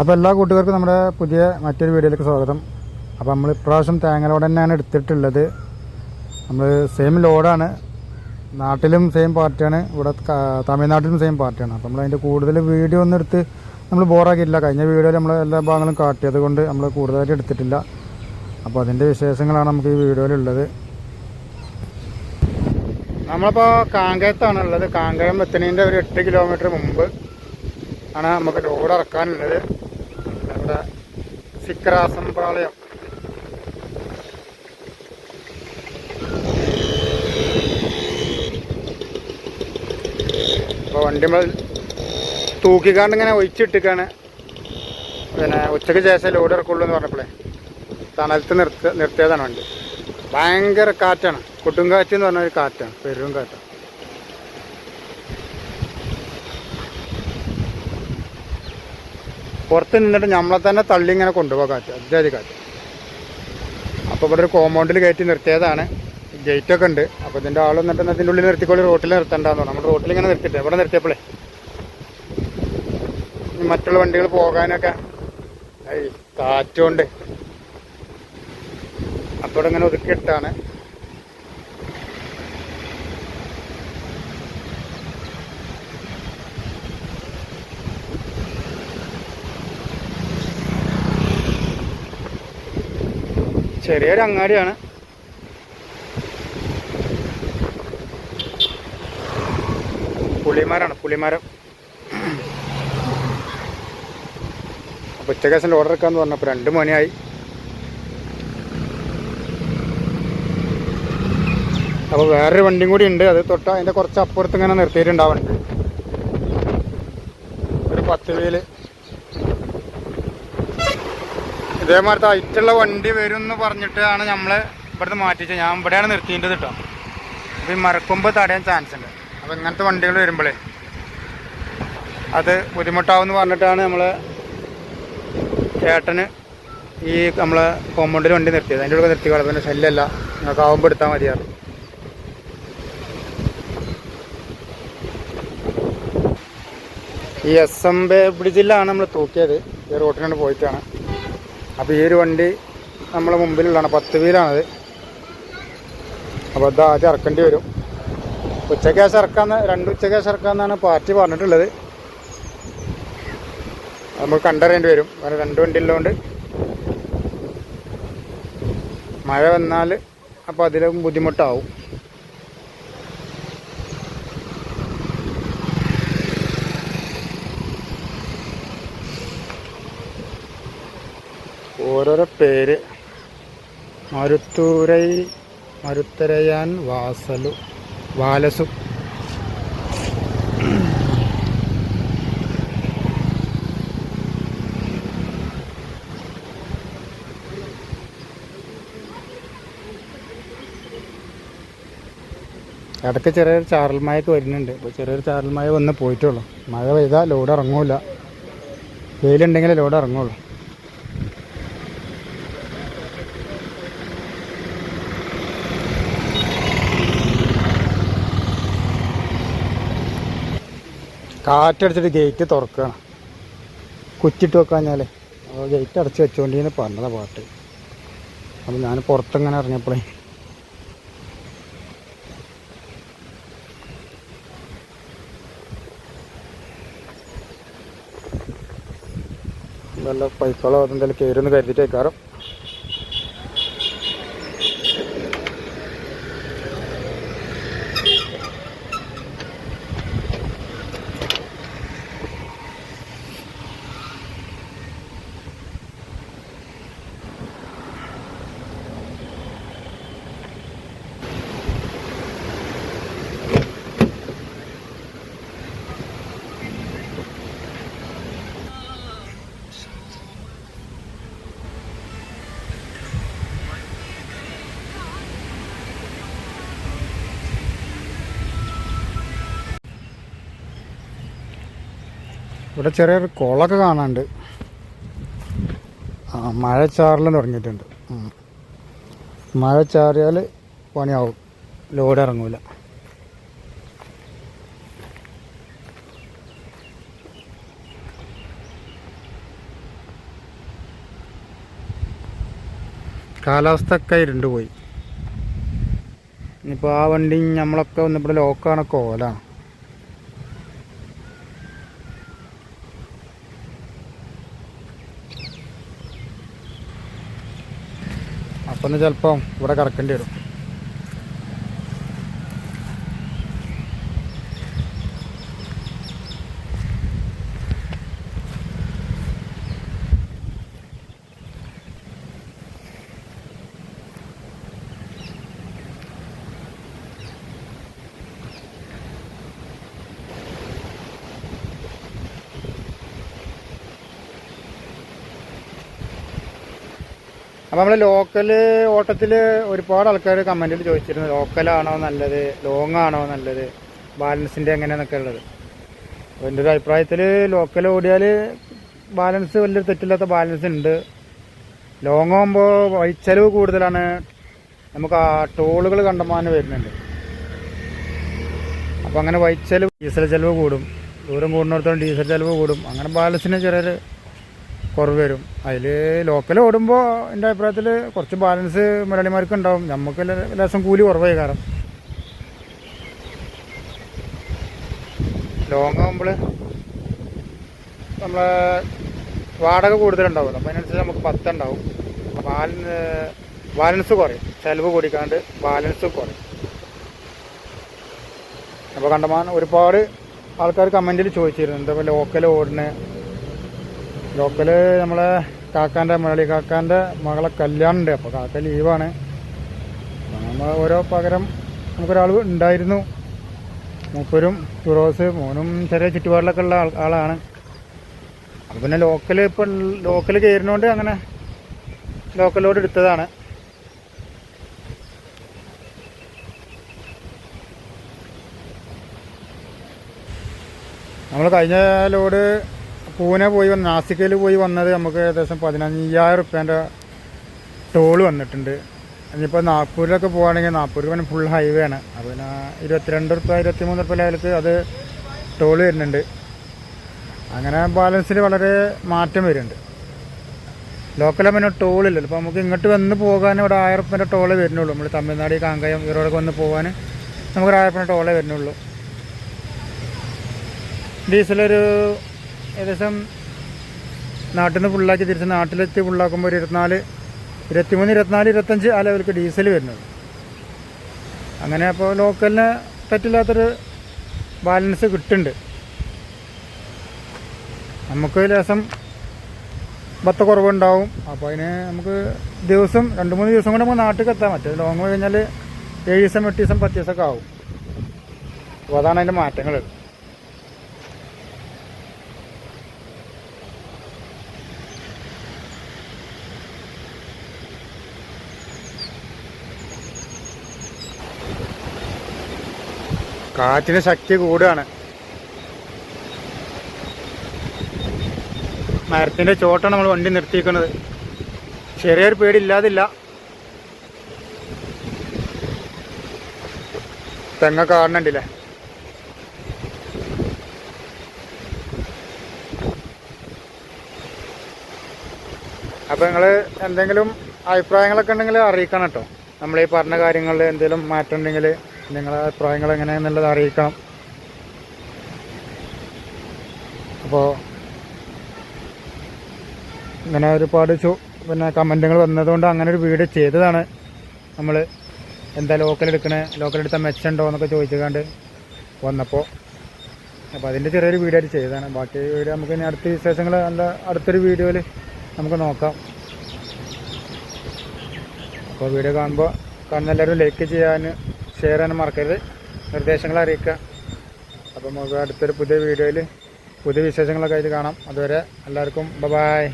അപ്പോൾ എല്ലാ കൂട്ടുകാർക്കും നമ്മുടെ പുതിയ മറ്റൊരു വീഡിയോയിലേക്ക് സ്വാഗതം. അപ്പോൾ നമ്മൾ ഇപ്രാവശ്യം തേങ്ങ ലോഡ് തന്നെയാണ് എടുത്തിട്ടുള്ളത്. നമ്മൾ സെയിം ലോഡാണ് നാട്ടിലും സെയിം പാർട്ടിയാണ് ഇവിടെ തമിഴ്നാട്ടിലും സെയിം പാർട്ടിയാണ് അപ്പോൾ നമ്മൾ അതിന്റെ കൂടുതൽ വീഡിയോ ഒന്നും എടുത്ത് നമ്മൾ ബോറാക്കിയില്ല കഴിഞ്ഞ വീഡിയോയിൽ നമ്മൾ എല്ലാ ഭാഗങ്ങളും കാട്ടിയത് കൊണ്ട് നമ്മൾ കൂടുതലായിട്ട് എടുത്തിട്ടില്ല. അപ്പോൾ അതിന്റെ വിശേഷങ്ങളാണ് നമുക്ക് ഈ വീഡിയോയിലുള്ളത്. നമ്മളിപ്പോൾ കാങ്കയത്താണ് ഉള്ളത്. കാങ്കയം എത്തുന്നതിന്റെ ഒരു എട്ട് കിലോമീറ്റർ മുമ്പ് ആണ് നമുക്ക് ലോഡ് ഇറക്കാനുള്ളത്. നമ്മുടെ സിക്രാസം പാളയം അപ്പോൾ വണ്ടി നമ്മൾ തൂക്കിക്കാണ്ട് ഇങ്ങനെ ഒഴിച്ചിട്ടിക്കാണ്. പിന്നെ ഉച്ചയ്ക്ക് ശേഷം ലോഡ് ഇറക്കുള്ളൂ എന്ന് പറഞ്ഞപ്പോഴേ തണലത്ത് നിർത്ത നിർത്തിയതാണ് വണ്ടി. ഭയങ്കര കാറ്റാണ്. കൊടുങ്കാറ്റ് എന്ന് പറഞ്ഞ ഒരു കാറ്റാണ് പെരും കാറ്റാണ്. പുറത്ത് നിന്നിട്ട് നമ്മളെ തന്നെ തള്ളി ഇങ്ങനെ കൊണ്ടുപോകാൻ കാറ്റ് അതിജാതി കാറ്റ്. അപ്പോൾ ഇവിടെ ഒരു കോമ്പൗണ്ടിൽ കയറ്റി നിർത്തിയതാണ്. ഗേറ്റൊക്കെ ഉണ്ട്. അപ്പോൾ ഇതിന്റെ ആൾ വന്നിട്ട് അതിന്റെ ഉള്ളിൽ നിർത്തിക്കോളി റോട്ടിൽ നിർത്തണ്ടെന്ന് നമ്മൾ റോട്ടിൽ ഇങ്ങനെ നിർത്തിയിട്ട്. ഇവിടെ നിർത്തിയപ്പോഴേ മറ്റുള്ള വണ്ടികൾ പോകാനൊക്കെ ഐ കാറ്റുകൊണ്ട്. അപ്പോൾ ഇങ്ങനെ ഒതുക്കിയിട്ടാണ് ചെറിയൊരു അങ്ങാടിയാണ്. പുളിമരാണ് പുളിമരം അപ്പോൾ ഉച്ചക്കേശം ഓർഡർ എടുക്കാന്ന് പറഞ്ഞപ്പോൾ രണ്ട് മണിയായി. അപ്പോൾ വേറൊരു വണ്ടിയും കൂടി ഉണ്ട്. അത് തൊട്ട് അതിന്റെ കുറച്ച് അപ്പുറത്ത് ഇങ്ങനെ നിർത്തിയിട്ടുണ്ടാവുന്നുണ്ട് ഒരു പത്ത് വീൽ. ഇതേമാതിരത്തെ ഹൈറ്റുള്ള വണ്ടി വരും എന്ന് പറഞ്ഞിട്ടാണ് നമ്മൾ ഇവിടുന്ന് മാറ്റിച്ചത്. ഞാൻ ഇവിടെയാണ് നിർത്തിയിട്ടത് കേട്ടോ അപ്പോൾ ഈ മരക്കൊമ്പ് തടയാൻ ചാൻസ് ഉണ്ട്. അപ്പോൾ ഇങ്ങനത്തെ വണ്ടികൾ വരുമ്പോഴേ അത് ബുദ്ധിമുട്ടാവും എന്ന് പറഞ്ഞിട്ടാണ് നമ്മൾ ചേട്ടന് ഈ നമ്മളെ കോമ്പൗണ്ടിൽ വണ്ടി നിർത്തിയത്. അതിന്റെ ഉള്ളിൽ നിർത്തി കളപ്പിന്റെ ശല്യമല്ല നിങ്ങൾക്ക് ആവുമ്പോൾ എടുത്താൽ മതിയാണ് ഈ എസ് എം ബേ ബ്രിഡ്ജിലാണ് നമ്മൾ തൂക്കിയത്. ഈ റോട്ടിനാണ് പോയിട്ടാണ്. അപ്പോൾ ഈ ഒരു വണ്ടി നമ്മളെ മുമ്പിലുള്ളതാണ്. പത്ത് വീലാണത്. അപ്പോൾ അത് ആദ്യം ഇറക്കേണ്ടി വരും. ഉച്ചയ്ക്ക് ശേഷം ഇറക്കാന്ന് രണ്ട് ഉച്ചയ്ക്ക് ശേഷം ഇറക്കാമെന്നാണ് പാർട്ടി പറഞ്ഞിട്ടുള്ളത്. നമ്മൾ കണ്ടറിയേണ്ടി വരും. കാരണം രണ്ട് വണ്ടി ഉള്ളതുകൊണ്ട് മഴ വന്നാൽ അപ്പോൾ അതിലും ബുദ്ധിമുട്ടാവും. ഓരോരോ പേര്. മരുത്തൂരൈ മരുത്തരയാൻ വാസലു വാലസു. ഇടയ്ക്ക് ചെറിയൊരു ചാറൽ മഴയൊക്കെ വരുന്നുണ്ട്. ഇപ്പോൾ ചെറിയൊരു ചാറൽ മഴ വന്ന് പോയിട്ടുള്ളൂ. മഴ പെയ്താൽ ലോഡ് ഇറങ്ങൂല. വെയിലുണ്ടെങ്കിൽ ലോഡ് ഇറങ്ങുള്ളൂ. കാറ്റടിച്ചിട്ട് ഗേറ്റ് തുറക്കുകയാണ് കുറ്റിട്ട് അപ്പോൾ ഗേറ്റ് അടച്ച് വെച്ചുകൊണ്ടിന്ന് പറഞ്ഞതാ പാട്ട്. അപ്പം ഞാൻ പുറത്തെങ്ങനെ ഇറങ്ങിയപ്പോഴേ വല്ല പൈസകളോ അതെന്തെങ്കിലും കയറുമെന്ന് കരുതിയിട്ടേക്കാരം. ഇവിടെ ചെറിയൊരു കുളമൊക്കെ കാണാണ്ട് ആ മഴ ചാറലും തുടങ്ങിയിട്ടുണ്ട് മഴ ചാറിയാൽ പണിയാവും. ലോഡ് ഇറങ്ങൂല. കാലാവസ്ഥ ഒക്കെ ഇരുണ്ട് പോയി ഇനിയിപ്പോൾ ആ വണ്ടി നമ്മളൊക്കെ വന്നിപ്പോൾ ലോക്കാണ് കോലാണ് ഒന്ന് ചിലപ്പം ഇവിടെ കറക്കേണ്ടി വരും. അപ്പം നമ്മൾ ലോക്കൽ ഓട്ടത്തിൽ ഒരുപാട് ആൾക്കാർ കമന്റിൽ ചോദിച്ചിരുന്നു. ലോക്കലാണോ നല്ലത്? ലോങ് ആണോ നല്ലത്? ബാലൻസിന്റെ എങ്ങനെയാണെന്നൊക്കെ ഉള്ളത്. അപ്പോൾ എന്റെ ഒരു അഭിപ്രായത്തിൽ ലോക്കൽ ഓടിയാൽ ബാലൻസ് വലിയൊരു തെറ്റില്ലാത്ത ബാലൻസ് ഉണ്ട് ലോങ് ആകുമ്പോൾ വഴിച്ചെലവ് കൂടുതലാണ്. നമുക്ക് ആ ടോളുകൾ കണ്ടമാനം വരുന്നുണ്ട്. അപ്പോൾ അങ്ങനെ വഴിച്ചെലവ് ഡീസൽ ചെലവ് കൂടും. ദൂരം കൂടുന്നിടത്തോളം ഡീസൽ ചെലവ് കൂടും. അങ്ങനെ ബാലൻസിന് ചെറിയൊരു കുറവ് വരും. അതിൽ ലോക്കൽ ഓടുമ്പോൾ എന്റെ അഭിപ്രായത്തിൽ കുറച്ച് ബാലൻസ് മലയാളിമാർക്ക് ഉണ്ടാവും നമുക്ക് ലേശം കൂലി കുറവായി കാരണം. ലോങ് ആകുമ്പോൾ നമ്മളെ വാടക കൂടുതലുണ്ടാവുമല്ലോ അപ്പോൾ അതിനനുസരിച്ച് നമുക്ക് പത്തുണ്ടാവും. ബാലൻസ് ബാലൻസ് കുറയും. ചിലവ് കൂടിക്കാണ്ട് ബാലൻസ് കുറയും. അപ്പോൾ കണ്ടമാനം ഒരുപാട് ആൾക്കാർ കമന്റിൽ ചോദിച്ചിരുന്നു. എന്താ ലോക്കൽ ഓടുന്നത് ലോക്കൽ നമ്മളെ കാക്കാന്റെ മുരളി കാക്കാന്റെ മകളെ കല്യാണം ഉണ്ട്. അപ്പോൾ കാക്ക ലീവാണ്. നമ്മൾ ഓരോ പകരം നമുക്കൊരാൾ ഉണ്ടായിരുന്നു. മൂപ്പരും ഫിറോസ് മോനും ചെറിയ ചുറ്റുപാടിലൊക്കെ ഉള്ള ആളാണ്. അപ്പോൾ പിന്നെ ലോക്കൽ ഇപ്പം ലോക്കൽ കയറുന്നതുകൊണ്ട് അങ്ങനെ ലോക്കലോട് എടുത്തതാണ്. നമ്മൾ കഴിഞ്ഞ ലോഡ് പൂനെ പോയി വന്ന് നാസിക്കയിൽ പോയി വന്നത് നമുക്ക് ഏകദേശം പതിനഞ്ചായിരം റുപ്യേന്റെ ടോൾ വന്നിട്ടുണ്ട്. ഇനിയിപ്പോൾ നാഗ്പൂരിലൊക്കെ പോകുകയാണെങ്കിൽ നാഗ്പൂർ പിന്നെ ഫുൾ ഹൈവേ ആണ്. അപ്പോൾ പിന്നെ ഇരുപത്തിരണ്ട് റുപ്യ ഇരുപത്തിമൂന്ന് റുപ്യ ലെവലിക്ക് അത് ടോൾ വരുന്നുണ്ട്. അങ്ങനെ ബാലൻസിൽ വളരെ മാറ്റം വരുന്നുണ്ട്. ലോക്കൽ പിന്നെ ടോളില്ലല്ലോ ഇപ്പോൾ നമുക്ക് ഇങ്ങോട്ട് വന്ന് പോകാൻ ഇവിടെ ആയിരം റുപ്യന്റെ ടോളേ വരുന്നുള്ളൂ. നമ്മൾ തമിഴ്നാട് കാങ്കയം ഇവരോടൊക്കെ വന്ന് പോകാൻ നമുക്കൊരു ആയിരം റുപ്യന്റെ ടോളേ വരുന്നുള്ളൂ. ഡീസലൊരു ഏകദേശം നാട്ടിൽ നിന്ന് ഫുള്ളാക്കി തിരിച്ച് നാട്ടിലെത്തി ഫുള്ളാക്കുമ്പോൾ ഒരു ഇരുപത്തിനാല് ഇരുപത്തിമൂന്ന് ഇരുപത്തിനാല് ഇരുപത്തഞ്ച് ആ ലെവലിക്ക് ഡീസൽ വരുന്നത്. അങ്ങനെ അപ്പോൾ ലോക്കലിന് പറ്റില്ലാത്തൊരു ബാലൻസ് കിട്ടുന്നുണ്ട് നമുക്ക് ലേശം ബത്ത കുറവുണ്ടാവും. അപ്പോൾ അതിന് നമുക്ക് ദിവസം രണ്ട് മൂന്ന് ദിവസം കൊണ്ട് നമുക്ക് നാട്ടിൽ എത്താൻ പറ്റും. ലോങ് കഴിഞ്ഞാൽ ഏഴ് ദിവസം എട്ട് ദിവസം പത്ത് ദിവസമൊക്കെ ആവും. അപ്പോൾ അതാണ് അതിന്റെ മാറ്റങ്ങൾ കാറ്റിന് ശക്തി കൂടുകയാണ്. മരത്തിന്റെ ചോട്ടാണ് നമ്മൾ വണ്ടി നിർത്തിയിരിക്കുന്നത്. ചെറിയൊരു പേടി ഇല്ലാതില്ല തെങ്ങ കാണുന്നുണ്ടല്ലേ? അപ്പോൾ നിങ്ങൾ എന്തെങ്കിലും അഭിപ്രായങ്ങളൊക്കെ ഉണ്ടെങ്കിൽ അറിയിക്കണം കേട്ടോ. നമ്മൾ ഈ പറഞ്ഞ കാര്യങ്ങളിൽ എന്തെങ്കിലും മാറ്റം ഉണ്ടെങ്കിൽ നിങ്ങളുടെ അഭിപ്രായങ്ങൾ എങ്ങനെയാണെന്നുള്ളത് അറിയിക്കണം. അപ്പോൾ ഇങ്ങനെ ഒരുപാട് ചോ പിന്നെ കമന്റുകൾ വന്നതുകൊണ്ട് അങ്ങനെ ഒരു വീഡിയോ ചെയ്തതാണ്. നമ്മൾ എന്താ ലോക്കൽ എടുക്കണേ ലോക്കൽ എടുത്താൽ മെച്ചമുണ്ടോ എന്നൊക്കെ ചോദിച്ചുകൊണ്ട് വന്നപ്പോൾ അപ്പോൾ അതിന്റെ ചെറിയൊരു വീഡിയോ ആയിട്ട് ചെയ്തതാണ്. ബാക്കി വീഡിയോ നമുക്ക് ഇനി അടുത്ത വിശേഷങ്ങൾ നല്ല അടുത്തൊരു വീഡിയോയിൽ നമുക്ക് നോക്കാം. അപ്പോൾ വീഡിയോ കാണുമ്പോൾ കാണുന്ന എല്ലാവരും ലൈക്ക് ചെയ്യാൻ ഷെയർ ചെയ്യാൻ മറക്കരുത്. നിർദ്ദേശങ്ങൾ അറിയിക്കുക. അപ്പം നമുക്ക് അടുത്തൊരു പുതിയ വീഡിയോയിൽ പുതിയ വിശേഷങ്ങളൊക്കെ ആയിട്ട് കാണാം. അതുവരെ എല്ലാവർക്കും ബ ബായ്